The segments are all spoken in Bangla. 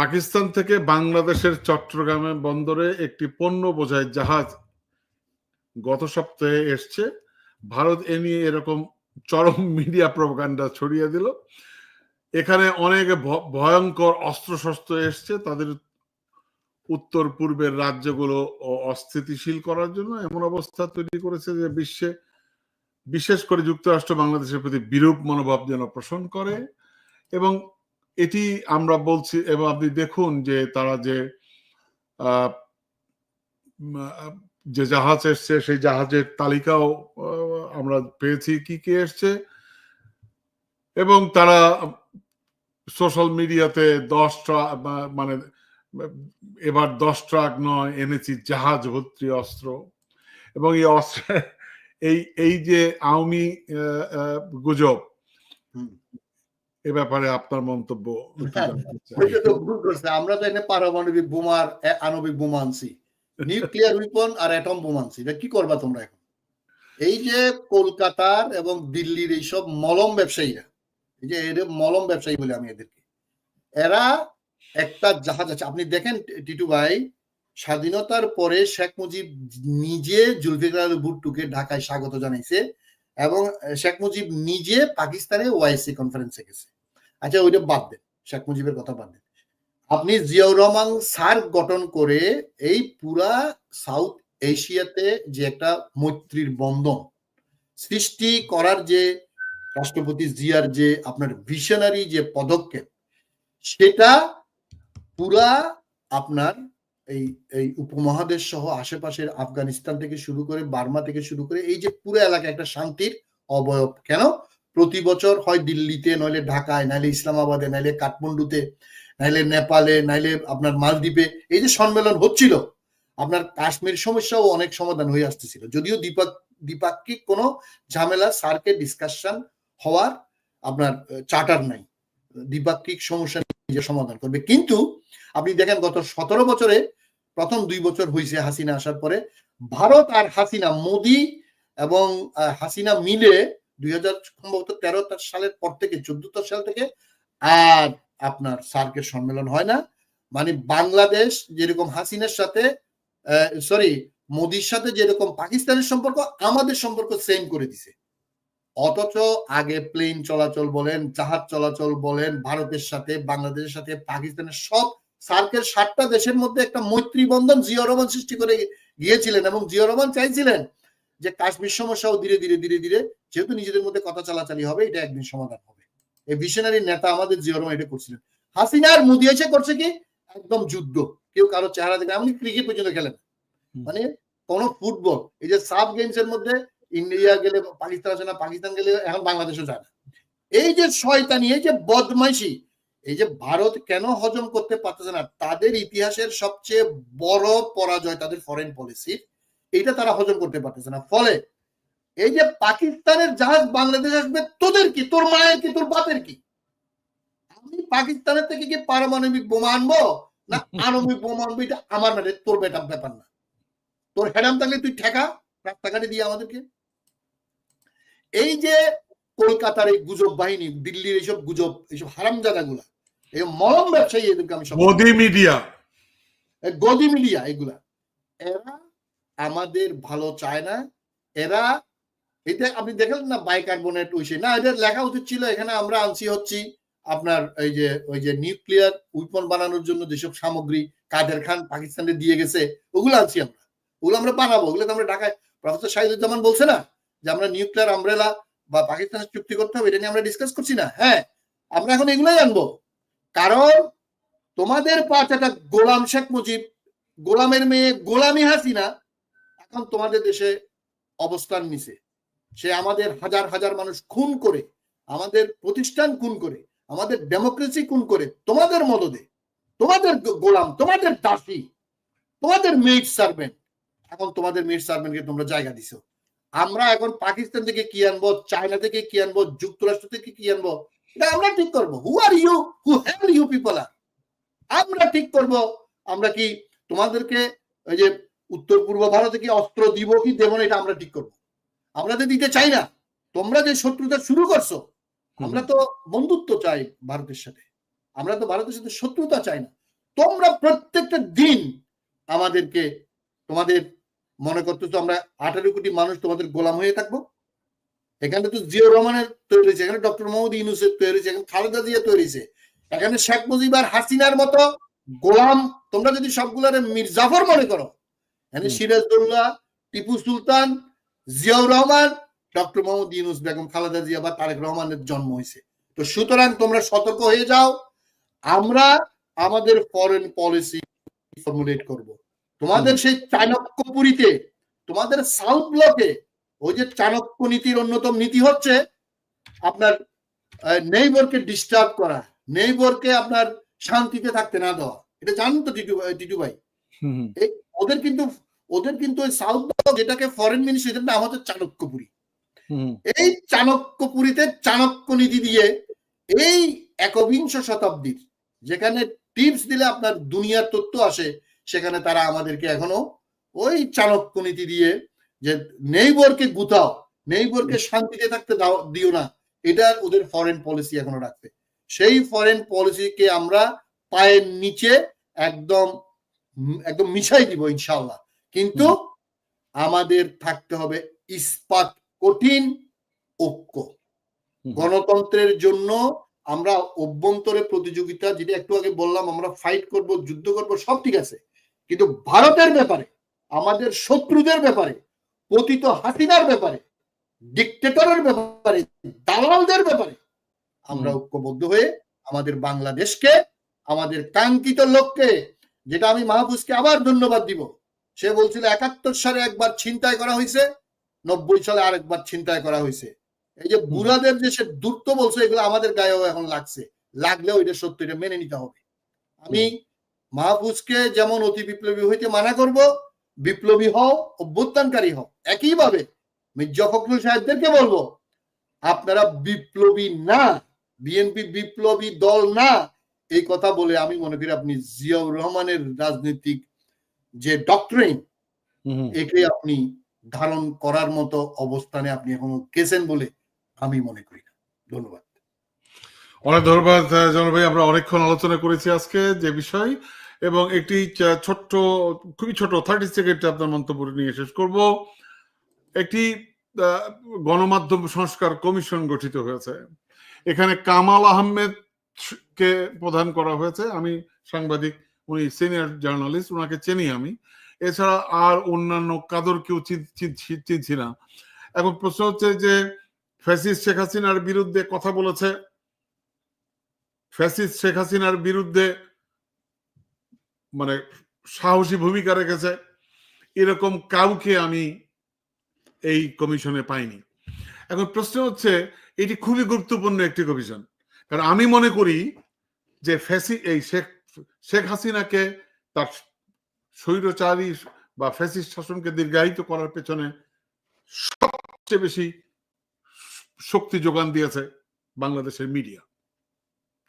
পাকিস্তান থেকে বাংলাদেশের চট্টগ্রামে বন্দরে একটি পণ্য বোঝাই জাহাজ গত সপ্তাহে এসছে। ভারত এ নিয়ে এরকম চরম মিডিয়া প্রপাগান্ডা ছড়িয়ে দিল। এখানে অনেক ভয়ঙ্কর অস্ত্রশস্ত্র এসছে। তাদের উত্তর পূর্বের রাজ্যগুলো অস্থিতিশীল করার জন্য এমন অবস্থা তৈরি করেছে যে বিশ্বে, বিশেষ করে যুক্তরাষ্ট্র বাংলাদেশের প্রতি বিরূপ মনোভাব যেন পোষণ করে। এবং এটি আমরা বলছি, এবং আপনি দেখুন যে তারা যে যে জাহাজ এসছে, সেই জাহাজের তালিকাও আমরা পেয়েছি কি কি এসছে এবং তারা সোশ্যাল মিডিয়াতে দশ ট্রাক মানে এবার দশ ট্রাক নয়, এনেছি জাহাজ, ভর্তি অস্ত্র এবং এই অস্ত্র, এই এই যে আওয়ামী গুজব। এ ব্যাপারে আপনার মন্তব্য হ্যাঁ, আমরা তো এখানে পারমাণবিক বোমার আণবিক বোমা আনছি। নিউক্লিয়ার উইপন আর অ্যাটম বোমা আনছি। এটা কি করবা তোমরা এখন? এই যে কলকাতার এবং দিল্লির এইসব মলম ব্যবসায়ীরা এই যে এদের মলম ব্যবসায়ী বলে আমি এদেরকে এরা একটা জাহাজ আছে। আপনি দেখেন টিটু ভাই স্বাধীনতার পরে শেখ মুজিব নিজে জুলফিকার ভুট্টোকে ঢাকায় স্বাগত জানাইছে। এবং শেখ মুজিব নিজে পাকিস্তানে ওয়াইসি কনফারেন্সে গেছে। আচ্ছা ওইটা বাদ দেন, শেখ মুজিবের কথা বাদ দেন। আপনি জিয়াউর রহমান সার্ক গঠন করে এই পুরা সাউথ এশিয়াতে যে একটা মৈত্রীর বন্ধন সৃষ্টি করার যে রাষ্ট্রপতি জিয়ার যে আপনার ভিশনারি যে পদক্ষেপ, সেটা পুরা আপনার এই এই উপমহাদেশ সহ আশেপাশের আফগানিস্তান থেকে শুরু করে বার্মা থেকে শুরু করে এই যে পুরো এলাকা একটা শান্তির অবয়ব। কেন? প্রতি বছর হয় দিল্লিতে, নইলে ঢাকায়, নাইলে ইসলামাবাদে, নাইলে কাঠমান্ডুতে, নাইলে নেপালে, নাইলে আপনার মালদ্বীপে। এই যে সম্মেলন হচ্ছিল, আপনার কাশ্মীর সমস্যাও অনেক সমাধান হয়ে আসতেছিল। যদিও দ্বিপাক দ্বিপাক্ষিক কোনো ঝামেলা সার্কে ডিসকাশন হওয়ার আপনার চার্টার নাই। দ্বিপাক্ষিক সমস্যা নিজে সমাধান করবে। কিন্তু আপনি দেখেন গত সতেরো বছরে প্রথম দুই বছর হয়েছে হাসিনা আসার পরে। ভারত আর হাসিনা, মোদি এবং হাসিনা মিলে দুই হাজার সম্ভবত তেরো সালের পর থেকে, চোদ্দ সাল থেকে আর আপনার সার্কের সম্মেলন হয় না। মানে বাংলাদেশ যেরকম হাসিনার সাথে সরি মোদির সাথে যেরকম পাকিস্তানের সম্পর্ক, আমাদের সম্পর্ক সেম করে দিছে। অথচ আগে প্লেন চলাচল বলেন, জাহাজ চলাচল বলেন, ভারতের সাথে, বাংলাদেশের সাথে, পাকিস্তানের সব সার্কের সাতটা দেশের মধ্যে একটা মৈত্রী বন্ধন জিয়া রহমান সৃষ্টি করে গিয়েছিলেন এবং জিয়া রহমান চাইছিলেন যে কাশ্মীর সমস্যাও ধীরে ধীরে ধীরে ধীরে যেহেতু নিজেদের মধ্যে কথা চালাচালি হবে এটা একদিন সমাধান হবে। এই ভিশনারি নেতা আমাদের জিয়া রহমান এটা করছিলেন। হাসিনা আর মোদি এসে করছে কি? একদম যুদ্ধ। কেউ কারও চেহারা দেখে এমনকি ক্রিকেট পর্যন্ত খেলেন মানে কোন ফুটবল এই যে সাব গেমস এর মধ্যে ইন্ডিয়া গেলে পাকিস্তান আসে না পাকিস্তান গেলে এখন বাংলাদেশও যায় না। এই যে শয়তানি এই যে বদমাইশি এই যে ভারত কেন হজম করতে পারতেছে না তাদের ইতিহাসের সবচেয়ে বড় পরাজয় তাদের ফরেন পলিসি এইটা তারা হজম করতে পারতেছে না। ফলে এই যে পাকিস্তানের জাহাজ বাংলাদেশ আসবে তোদের কি তোর মায়ের কি তোর বাপের কি? আমি পাকিস্তানের থেকে কি পারমাণবিক বোমা আনব না আণবিক বোমা আনব এটা আমার মানে তোর বেটা ব্যাপার না। তোর হেডাম থাকলে তুই ঠেকা রাস্তাঘাটে দিয়ে আমাদেরকে। এই যে কলকাতার এই গুজব বাহিনী দিল্লির এইসব গুজব এইসব হারামজাদা গুলা এই মলম ব্যবসায়ী এদেরকে আমি মোদি মিডিয়া। গদি মিডিয়া এগুলা। এরা আমাদের ভালো চায় না। এরা এটা আপনি দেখলেন না বাইকার্বনেট ওইসে না এদের লেখা উচিত ছিল এখানে আমরা আনছি হচ্ছি আপনার এই যে ওই যে নিউক্লিয়ার উইপন বানানোর জন্য যেসব সামগ্রী কাদের খান পাকিস্তানে দিয়ে গেছে ওগুলো আনছি আমরা। ওগুলো আমরা বানাবো। ওগুলো তো আমরা ঢাকায় প্রফেসর শাহিদুজ্জামান বলছে না যে আমরা নিউক্লিয়ার আমব্রেলা বা পাকিস্তানের চুক্তি করতে হবে এটা নিয়ে আমরা ডিসকাস করছি না। হ্যাঁ আমরা এখন এগুলোই আনব। কারণ তোমাদের পাঁচ একটা গোলাম শেখ মুজিব, গোলামের মেয়ে গোলামি হাসিনা, এখন তোমাদের দেশে অবস্থান নিছে। সে আমাদের হাজার হাজার মানুষ খুন করে, আমাদের প্রতিষ্ঠান খুন করে, আমাদের ডেমোক্রেসি খুন করে, তোমাদের মদদে, তোমাদের গোলাম, তোমাদের দাসী, তোমাদের মেড সার্ভেন্ট এখন তোমাদের মেড সার্ভেন্টকে তোমরা জায়গা দিছো। আমরা এখন পাকিস্তান থেকে কি আনব, চায়না থেকে কি আনব, যুক্তরাষ্ট্র থেকে কি আনব এটা আমরা ঠিক করব। Who are you who have you people আর আমরা ঠিক করব। আমরা কি তোমাদেরকে ওই যে উত্তর পূর্ব ভারতে কি অস্ত্র দিব কি দেব না এটা আমরা ঠিক করব। আমরা তো দিতে চাই না। তোমরা যে শত্রুতা শুরু করছ আমরা তো বন্ধুত্ব চাই ভারতের সাথে। আমরা তো ভারতের সাথে শত্রুতা চাই না। তোমরা প্রত্যেকটা দিন আমাদেরকে তোমাদের মনে করতেছো আমরা আঠারো কোটি মানুষ তোমাদের গোলাম হয়ে থাকব? এখানে তো জিয়াউর রহমানের তৈরি হয়েছে এখানে ডক্টর মোহাম্মদ ইউনুসের তৈরি হয়েছে এখানে খালেদা জিয়া তৈরি হয়েছে। এখানে শেখ মুজিবার হাসিনার মতো গোলাম তোমরা যদি সবগুলার মীর জাফর মনে করো এখানে হুম। সিরাজদৌল্লাহ টিপু সুলতান জিয়াউর রহমান ডক্টর মোহাম্মদ ইউনুস বেগম খালেদা জিয়া বা তারেক রহমানের জন্ম হয়েছে। তো সুতরাং তোমরা সতর্ক হয়ে যাও আমরা আমাদের ফরেন পলিসি ফর্মুলেট করব। তোমাদের সেই চাণক্যপুরীতে তোমাদের সাউথ ব্লকে ওই যে চাণক্য নীতির অন্যতম নীতি হচ্ছে আপনার নেইবরকে ডিস্টার্ব করা নেইবরকে আপনার শান্তিতে থাকতে না দেওয়া। এটা জানেন তো টিটু টিটু ভাই? ওদের কিন্তু ওদের কিন্তু ওই সাউথ যেটাকে ফরেন মিনিস্ট্রি নাম হচ্ছে চাণক্যপুরী। এই চাণক্যপুরীতে চাণক্য নীতি দিয়ে এই একবিংশ শতাব্দীর যেখানে টিপস দিলে আপনার দুনিয়ার তথ্য আসে সেখানে তারা আমাদেরকে এখনও ওই চাণক্য নীতি দিয়ে যে নেইবরকে গুতাও নেইবরকে শান্তিতে থাকতে দাও দিও না এটা ওদের ফরেন পলিসি এখনও রাখবে সেই ফরেন পলিসিকে আমরা পায়ের নিচে একদম একদম মিশাই দিব ইনশাল্লাহ কিন্তু আমাদের থাকতে হবে ইস্পাত কঠিন ঐক্য। গণতন্ত্রের জন্য আমরা অভ্যন্তরে প্রতিযোগিতা যেটা একটু আগে বললাম আমরা ফাইট করব যুদ্ধ করব সব ঠিক আছে। কিন্তু ভারতের ব্যাপারে আমাদের শত্রুদের ব্যাপারে পতিত হাসিনার ব্যাপারে ডিকটেটরের ব্যাপারে দালালদের ব্যাপারে আমরা ঐক্যবদ্ধ হয়ে আমাদের বাংলাদেশকে আমাদের কাঙ্ক্ষিত লক্ষ্যে যেটা আমি মাহফুজকে আবার ধন্যবাদ দিব। সে বলছিল একাত্তর সালে একবার ছিনতাই করা হয়েছে নব্বই সালে আরেকবার ছিনতাই করা হয়েছে। এই যে বুড়াদের যে সে দূরত্ব বলছে এগুলো আমাদের গায়েও এখন লাগছে। লাগলেও এটা সত্য এটা মেনে নিতে হবে। আমি মাহফুজকে যেমন অতি বিপ্লবী হইতে মানা করব বিপ্লবী হও অভ্যুত্থানকারী হও। একইভাবে মির্জা ফখরুল সাহেবদেরকে বলব আপনারা বিপ্লবী না বিএনপি বিপ্লবী দল না এই কথা বলে আমি মনে করি আপনি জিয়াউর রহমানের রাজনৈতিক যে ডক্টরিন। একে আপনি ধারণ করার মতো অবস্থানে আপনি এখনও গেছেন বলে আমি মনে করি না। ধন্যবাদ। অনেক ধন্যবাদ আহ, জনক ভাই। আমরা অনেকক্ষণ আলোচনা করেছি আজকে যে বিষয়। এবং একটি ছোট্ট, খুবই ছোট থার্টি সেকেন্ড আপনার মন্তব্য নিয়ে শেষ করব। একটি গণমাধ্যম সংস্কার কমিশন গঠিত হয়েছে। এখানে কামাল আহমেদ কে প্রধান করা হয়েছে। আমি সাংবাদিক, উনি সিনিয়র জার্নালিস্ট ওনাকে চিনি আমি। এছাড়া আর অন্যান্য কাদর কেউ চিন- চিন- চিনছি না। এখন প্রশ্ন হচ্ছে যে, ফ্যাসিস্ট শেখ হাসিনার বিরুদ্ধে কথা বলেছে? ফ্যাসিস্ট শেখ হাসিনার বিরুদ্ধে মানে সাহসী ভূমিকা রেখেছে। এরকম কাউকে আমি এই কমিশনে পাইনি। এখন প্রশ্ন হচ্ছে, এটি খুবই গুরুত্বপূর্ণ একটি কমিশন। কারণ আমি মনে করি যে ফ্যাসি এই শেখ শেখ হাসিনাকে তার স্বৈরচারী বা ফ্যাসিস্ট শাসনকে দীর্ঘায়িত করার পেছনে সবচেয়ে বেশি শক্তি যোগান দিয়েছে বাংলাদেশের মিডিয়া।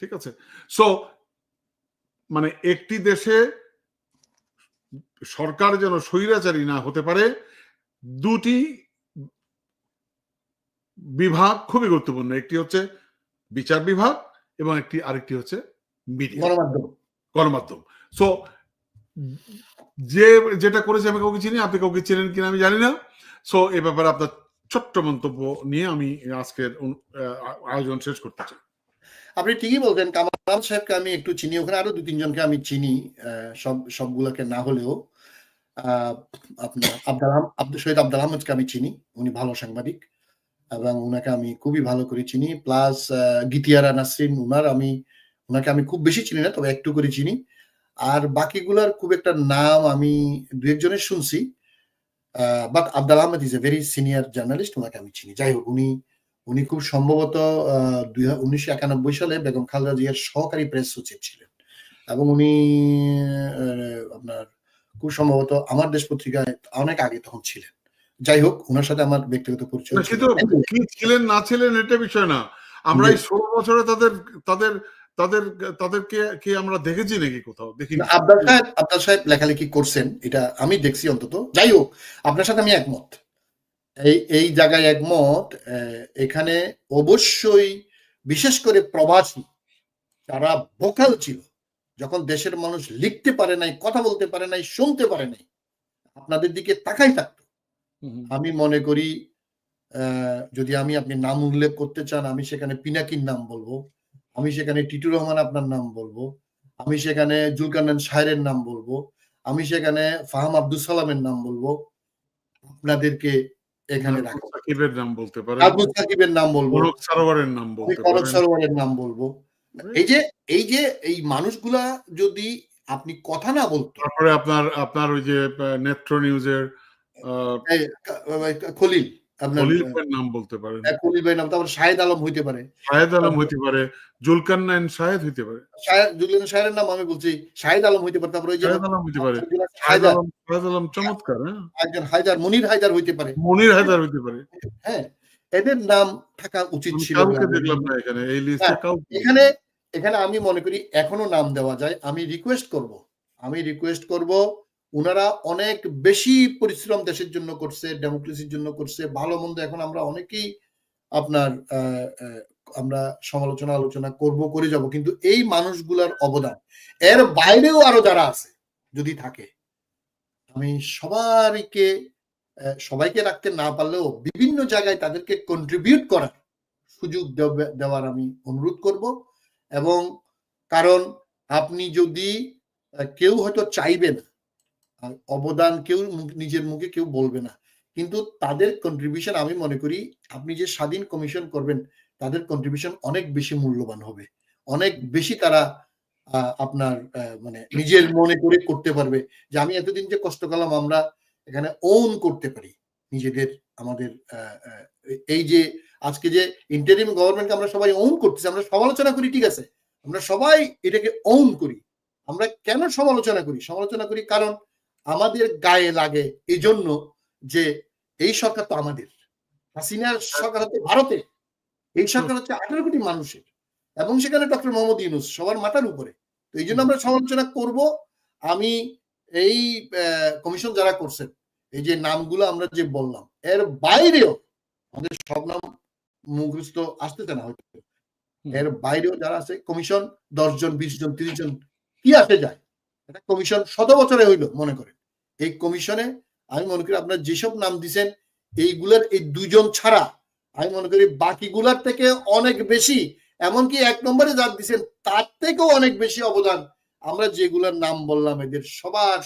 ঠিক আছে? সো মানে একটি দেশে সরকার যেন স্বৈরাচারী না হতে পারে দুটি বিভাগ খুবই গুরুত্বপূর্ণ একটি হচ্ছে বিচার বিভাগ এবং একটি আরেকটি হচ্ছে গণমাধ্যম। গণমাধ্যম। সো যে যেটা করেছে আমি কাউকে চিনি আপনি কাউকে চেনেন কিনা আমি জানি না। সো এ ব্যাপারে আপনার ছোট্ট মন্তব্য নিয়ে আমি আজকের আয়োজন শেষ করতে চাই। আপনি ঠিকই বলছেন কামাল সাহেবকে আমি একটু চিনি, ওখানে আরও দু তিনজনকে আমি চিনি সব, সবগুলোকে না হলেও আপনার আব্দুল আব্দুল শহীদ আব্দুল আহমদকে আমি চিনি, উনি ভালো সাংবাদিক, এবং ওনাকে আমি খুবই ভালো করে চিনি, প্লাস গীতিয়ারা নাসরিন, উনার আমি ওনাকে আমি খুব বেশি চিনি না, তবে একটু করে চিনি, আর বাকিগুলার খুব একটা নাম আমি দু একজনের শুনছি but Abdul Ahmad is a very senior journalist ওনাকে আমি চিনি। যাই হোক, উনি উনি খুব সম্ভবত উনিশশো একানব্বই সালে বেগম খালেদা জিয়ার সহকারী প্রেস সচিব ছিলেন। এবং উনি আপনার খুব সম্ভবত আমার দেশ পত্রিকায় অনেক আগে তখন ছিলেন। যাই হোক ওনার সাথে আমার ব্যক্তিগত পরিচয় কি ছিলেন না ছিলেন এটা বিষয় না। আমরা এই ষোলো বছরে তাদের তাদের তাদের তাদেরকে কি আমরা দেখেছি নাকি কোথাও? দেখি। না, সাহেব আব্দাল সাহেব লেখালেখি করছেন এটা আমি দেখছি অন্তত। যাই হোক আপনার সাথে আমি একমত। এই এই জায়গায় একমত এখানে অবশ্যই বিশেষ করে প্রবাসী তারা ভোকাল ছিল যখন দেশের মানুষ লিখতে পারে নাই কথা বলতে পারে নাই শুনতে পারে নাই আপনাদের দিকে তাকাই থাকতো। আমি মনে করি যদি আমি আপনি নাম উল্লেখ করতে চান আমি সেখানে পিনাকির নাম বলব আমি সেখানে টিটু রহমান আপনার নাম বলব আমি সেখানে জুলকান্নান শাহের নাম বলব আমি সেখানে ফাহাম আব্দুল সালামের নাম বলব আপনাদেরকে এখানে সাকিবের নাম বলতে পারেন। আব্দুল সাকিবের নাম বলব। মোরক সরোবরের নাম বলতে পারেন পারেন। সরোয়ারের নাম বলব। এই যে এই যে এই মানুষগুলা যদি আপনি কথা না বলতো। তারপরে আপনার আপনার ওই যে নেত্র নিউজের খলিল। আপনার নাম বলতে পারেন। আহ, ভাই নাম তারপর শাহেদ আলম হইতে পারে। শাহেদ আলম হইতে পারে জুলকান্নাইন শাহেদ হইতে পারে। শাহেদ শাহের নাম আমি বলছি শাহেদ আলম হইতে পারে তারপরে ওই যে শাহেদ আলম হইতে পারে। শাহেদ আলম শাহেদ আলম চমৎকার হ্যাঁ। একজন হায়দার মনির হায়দার হইতে পারে। মনির হায়দার হইতে পারে। হ্যাঁ এদের নাম থাকা উচিত ছিল দেখলাম না এখানে এই লিস্টে হ্যাঁ, এখানে এখানে আমি মনে করি এখনও নাম দেওয়া যায়। আমি রিকোয়েস্ট করব আমি রিকোয়েস্ট করব উনারা অনেক বেশি পরিশ্রম দেশের জন্য করছে ডেমোক্রেসির জন্য করছে, ভালো মন্দ এখন আমরা অনেকেই আপনার আমরা সমালোচনা আলোচনা করব, করে যাব। কিন্তু এই মানুষগুলার অবদান, এর বাইরেও আরও যারা আছে, যদি থাকে, আমি সবাইকে সবাইকে রাখতে না পারলেও বিভিন্ন জায়গায় তাদেরকে কন্ট্রিবিউট করার সুযোগ দেওয়ার আমি অনুরোধ করব। এবং কারণ আপনি যদি কেউ হয়তো চাইবে না অবদান কেউ নিজের মুখে কেউ বলবে না। কিন্তু তাদের কন্ট্রিবিউশন আমি মনে করি, আপনি যে স্বাধীন কমিশন করবেন, তাদের কন্ট্রিবিউশন অনেক বেশি মূল্যবান হবে। অনেক বেশি তারা আপনার মানে নিজের মনে করে করতে পারবে। যে আমি এতদিন যে কষ্ট করলাম, আমরা এখানে ওন করতে পারি। নিজেদের, আমাদের এই যে আজকে যে ইন্টারিম গভর্নমেন্টকে আমরা সবাই ওন করতেছি, আমরা সমালোচনা করি, ঠিক আছে? আমরা সবাই এটাকে ওন করি। আমরা কেন সমালোচনা করি? সমালোচনা করি কারণ আমাদের গায়ে লাগে এই জন্য যে এই সরকার তো আমাদের। হাসিনার সরকার হচ্ছে ভারতে। এই সরকার হচ্ছে আঠারো কোটি মানুষের। এবং সেখানে ডক্টর মোহাম্মদ ইউনুস সবার মাথার উপরে। তো এই জন্য আমরা সমালোচনা করব। আমি এই কমিশন যারা করছেন এই যে নামগুলো আমরা যে বললাম এর বাইরেও আমাদের সব নাম মুখস্থ আসতেছে না হয়তো। এর বাইরেও যারা আছে কমিশন দশ জন বিশ জন তিরিশ জন কি আসে যায়? এটা কমিশন শত বছরে হইল মনে করেন। এই কমিশনে আমি মনে করি আপনার যেসব নাম দিছেন এইগুলার এই দুজন ছাড়া আমি মনে করি বাকিগুলার থেকে অনেক বেশি এমনকি এক নম্বরে যার দিছেন তার থেকেও অনেক বেশি অবদান আমরা যেগুলার নাম বললাম এদের সবার।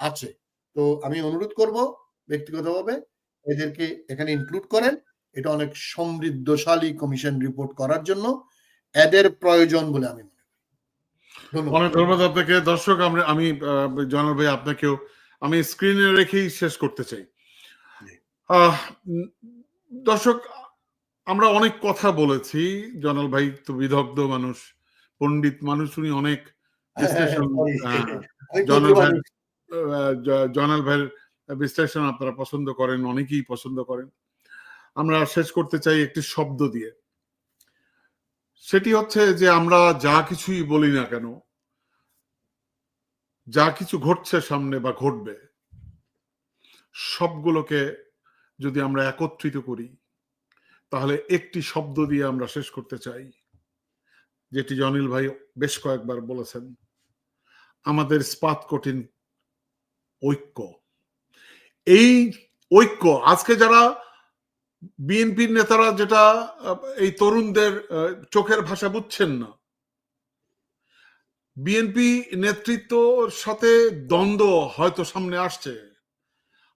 আছে। তো আমি অনুরোধ করব ব্যক্তিগতভাবে এদেরকে এখানে ইনক্লুড করেন। এটা অনেক সমৃদ্ধশালী কমিশন রিপোর্ট করার জন্য। এদের প্রয়োজন বলে আমি মনে করি। অনেক ধন্যবাদ আপনাকে। দর্শক আমরা আমি জনাল ভাই আপনাকেও আমি স্ক্রিনে রেখেই শেষ করতে চাই। দর্শক আমরা অনেক কথা বলেছি। জয়নাল ভাই তো বিদগ্ধ মানুষ পণ্ডিত মানুষ উনি অনেক বিশ্লেষণ. হ্যাঁ, ভাই ধন্যবাদ। আহ, জ- জনাল ভাইয়ের বিশ্লেষণ আপনারা পছন্দ করেন অনেকেই পছন্দ করেন। আমরা শেষ করতে চাই একটি শব্দ দিয়ে। সেটি হচ্ছে যে আমরা যা কিছুই বলি না কেন, যা কিছু ঘটছে সামনে বা ঘটবে, সবগুলোকে যদি আমরা একত্রিত করি, তাহলে একটি শব্দ দিয়ে আমরা শেষ করতে চাই, যেটি জনিল ভাই বেশ কয়েকবার বলেছেন। আমাদের স্পাত কঠিন ঐক্য। এই ঐক্য, আজকে যারা বিএনপির নেতারা যেটা এই তরুণদের চোখের ভাষা বুঝছেন না। বিএনপি নেতৃত্বর সাথে দ্বন্দ্ব হয়তো সামনে আসছে।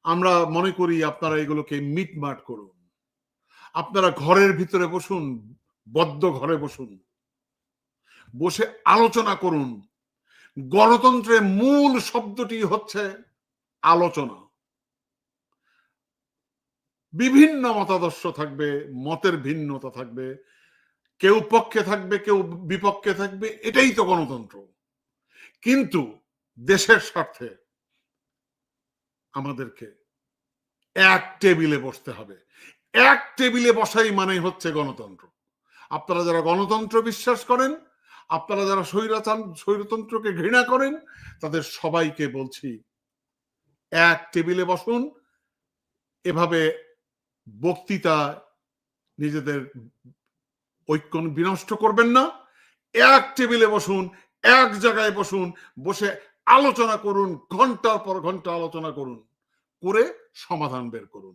আমরা মনে করি আপনারা এগুলোকে মিটমাট করুন। আপনারা ঘরের ভিতরে বসুন, বদ্ধ ঘরে বসুন। বসে আলোচনা করুন। গণতন্ত্রের মূল শব্দটি হচ্ছে আলোচনা। বিভিন্ন মতাদর্শ থাকবে, মতের ভিন্নতা থাকবে, কেউ পক্ষে থাকবে, কেউ বিপক্ষে থাকবে, এটাই তো গণতন্ত্র। কিন্তু দেশের স্বার্থে আমাদেরকে এক টেবিলে বসতে হবে। এক টেবিলে বসাই মানে হচ্ছে গণতন্ত্র। আপনারা যারা গণতন্ত্র বিশ্বাস করেন, আপনারা যারা স্বৈরাচান, স্বৈরতন্ত্রকে ঘৃণা করেন, তাদের সবাইকে বলছি, এক টেবিলে বসুন, এভাবে বক্তৃতা নিজেদের ঐক্য বিনষ্ট করবেন না। এক টেবিলে বসুন, এক জায়গায় বসুন, বসে আলোচনা করুন, ঘণ্টার পর ঘণ্টা আলোচনা করুন, করে সমাধান বের করুন।